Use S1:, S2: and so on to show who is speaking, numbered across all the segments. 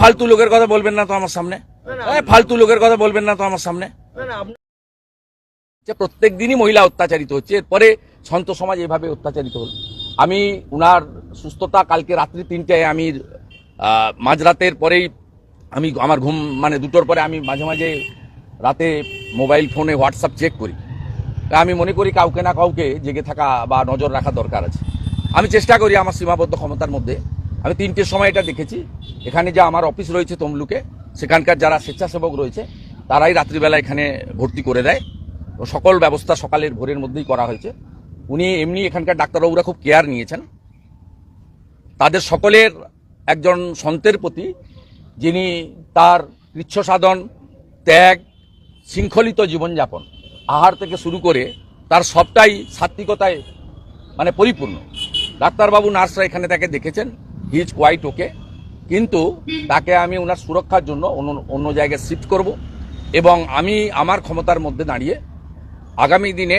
S1: ফালতু লোকের কথা বলবেন না তো আমার সামনে? ফালতু লোকের কথা বলবেন না তো আমার সামনে? যে প্রত্যেক দিনই মহিলা অত্যাচারিত হচ্ছে এরপরে সন্ত সমাজ এভাবে অত্যাচারিত হল। আমি উনার সুস্থতা কালকে রাত্রি তিনটায় আমি মাঝরাতের পরেই আমি আমার ঘুম মানে দুটোর পরে আমি মাঝে মাঝে রাতে মোবাইল ফোনে হোয়াটসঅ্যাপ চেক করি। তা আমি মনে করি কাউকে না কাউকে জেগে থাকা বা নজর রাখা দরকার আছে। আমি চেষ্টা করি আমার সীমাবদ্ধ ক্ষমতার মধ্যে আমি তিনটের সময় এটা দেখেছি। এখানে যে আমার অফিস রয়েছে তমলুকে, সেখানকার যারা স্বেচ্ছাসেবক রয়েছে, তারাই রাত্রিবেলা এখানে ভর্তি করে দেয়। তো সকল ব্যবস্থা সকালের ভোরের মধ্যেই করা হয়েছে। উনি এমনি এখানকার ডাক্তারবাবুরা খুব কেয়ার নিয়েছেন। তাদের সকলের একজন সন্তের প্রতি, যিনি তার কৃচ্ছ সাধন ত্যাগ, শৃঙ্খলিত জীবনযাপন, আহার থেকে শুরু করে তার সবটাই সাত্বিকতায় মানে পরিপূর্ণ। ডাক্তারবাবু, নার্সরা এখানে তাকে দেখেছেন। He is quite okay? কিন্তু তাকে আমি ওনার সুরক্ষার জন্য অন্য অন্য জায়গায় শিফট করব এবং আমি আমার ক্ষমতার মধ্যে দাঁড়িয়ে আগামী দিনে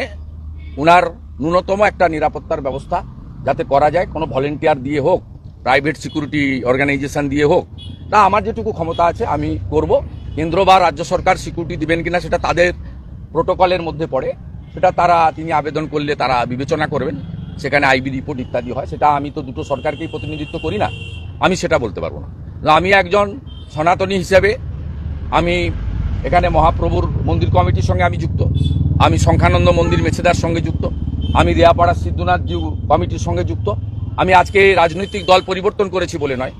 S1: ওনার ন্যূনতম একটা নিরাপত্তার ব্যবস্থা যাতে করা যায়, কোনো ভলেন্টিয়ার দিয়ে হোক, প্রাইভেট সিকিউরিটি অর্গানাইজেশন দিয়ে হোক, তা আমার যেটুকু ক্ষমতা আছে আমি করব। কেন্দ্র বা রাজ্য সরকার সিকিউরিটি দিবেন কিনা সেটা তাদের প্রোটোকলের মধ্যে পড়ে, সেটা তারা, তিনি আবেদন করলে তারা বিবেচনা করবেন। সেখানে আইবি রিপোর্ট ইত্যাদি হয়, সেটা আমি তো দুটো সরকারকেই প্রতিনিধিত্ব করি না। আমি সেটা বলতে পারব না। আমি একজন সনাতনী হিসেবে আমি এখানে মহাপ্রভুর মন্দির কমিটির সঙ্গে আমি যুক্ত। আমি সংখ্যানন্দ মন্দির মেছেদার সঙ্গে যুক্ত। আমি রিয়াপাড়া সিদ্ধনাথ কমিটির সঙ্গে যুক্ত। আমি আজকে রাজনৈতিক দল পরিবর্তন করেছি বলে নয়।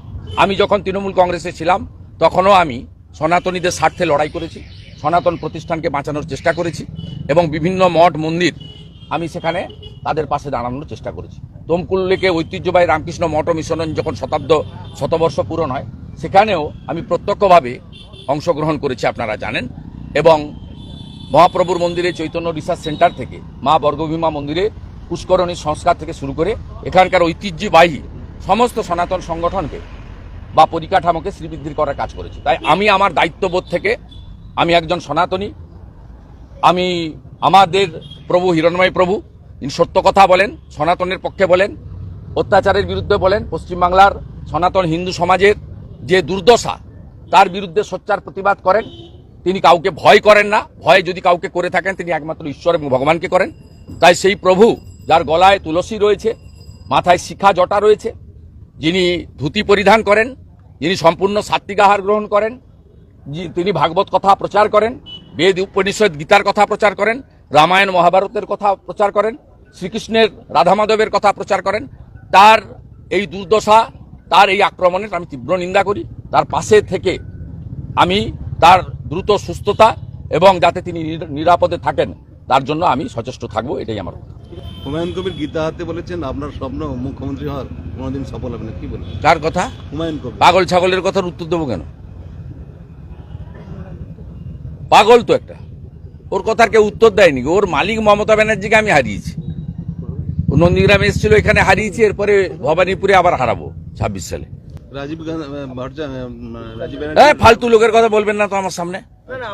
S1: আমি যখন তৃণমূল কংগ্রেসে ছিলাম, তখনও আমি সনাতনীদের স্বার্থে লড়াই করেছি। সনাতন প্রতিষ্ঠানকে বাঁচানোর চেষ্টা করেছি এবং বিভিন্ন মঠ, মন্দির আমি সেখানে তাদের পাশে দাঁড়ানোর চেষ্টা করেছি। তমকুল লেকে ঐতিহ্যবাহী রামকৃষ্ণ মঠ মিশন যখন শতাব্দ, শতবর্ষ পূরণ হয়, সেখানেও আমি প্রত্যক্ষভাবে অংশগ্রহণ করেছি, আপনারা জানেন। এবং মহাপ্রভুর মন্দিরে, চৈতন্য রিসার্চ সেন্টার থেকে, মা বর্গভীমা মন্দিরে, পুষ্করণী সংস্কার থেকে শুরু করে, এখানকার ঐতিহ্যবাহী সমস্ত সনাতন সংগঠনকে বা পরিকাঠামোকে শ্রীবৃদ্ধির করার কাজ করেছি। তাই আমি আমার দায়িত্ববোধ থেকে আমি একজন সনাতনী, আমি আমাদের প্রভু হিরণময় প্রভু তিনি সত্য কথা বলেন, সনাতনের পক্ষে বলেন, অত্যাচারের বিরুদ্ধে বলেন, পশ্চিমবাংলার সনাতন হিন্দু সমাজের যে দুর্দশা, তার বিরুদ্ধে সোচ্চার প্রতিবাদ করেন। তিনি কাউকে ভয় করেন না। ভয় যদি কাউকে করে থাকেন, তিনি একমাত্র ঈশ্বর এবং ভগবানকে করেন। তাই সেই প্রভু, যার গলায় তুলসী রয়েছে, মাথায় শিখা জটা রয়েছে, যিনি ধুতি পরিধান করেন, যিনি সম্পূর্ণ সাত্বিক আহার গ্রহণ করেন তিনি ভাগবত কথা প্রচার করেন, বেদ, উপনিষদ, গীতার কথা প্রচার করেন, রামায়ণ, মহাভারতের কথা প্রচার করেন শ্রীকৃষ্ণের রাধা মাধবের কথা প্রচার করেন। তার এই দুর্দশা তার এই আক্রমণের আমি তীব্র নিন্দা করি। তার পাশে থেকে আমি তার দ্রুত সুস্থতা এবং যাতে তিনি নির- নিরাপদে থাকেন তার জন্য আমি সচেষ্ট থাকব এটাই আমার কথা।
S2: হুমায়ুন কবির গীতা হাতে বলেছেন আপনার স্বপ্ন মুখ্যমন্ত্রী হওয়ার কোনোদিন সফল হবে না। কি বলেন?
S1: কার কথা?
S2: হুমায়ুন কবির।
S1: পাগল ছাগলের কথার উত্তর দেবো কেন? পাগল তো একটা। ওর কথার কেউ উত্তর দেয়নি। ওর মালিক মমতা ব্যানার্জিকে আমি হারিয়েছি। নন্দীগ্রামে এসেছিল এখানে হারিয়েছি এরপরে ভবানীপুরে আবার হারাবো ছাব্বিশ সালে।
S2: রাজীব গান্ধী
S1: ফালতু লোকের কথা বলবেন না তো আমার সামনে।
S3: না না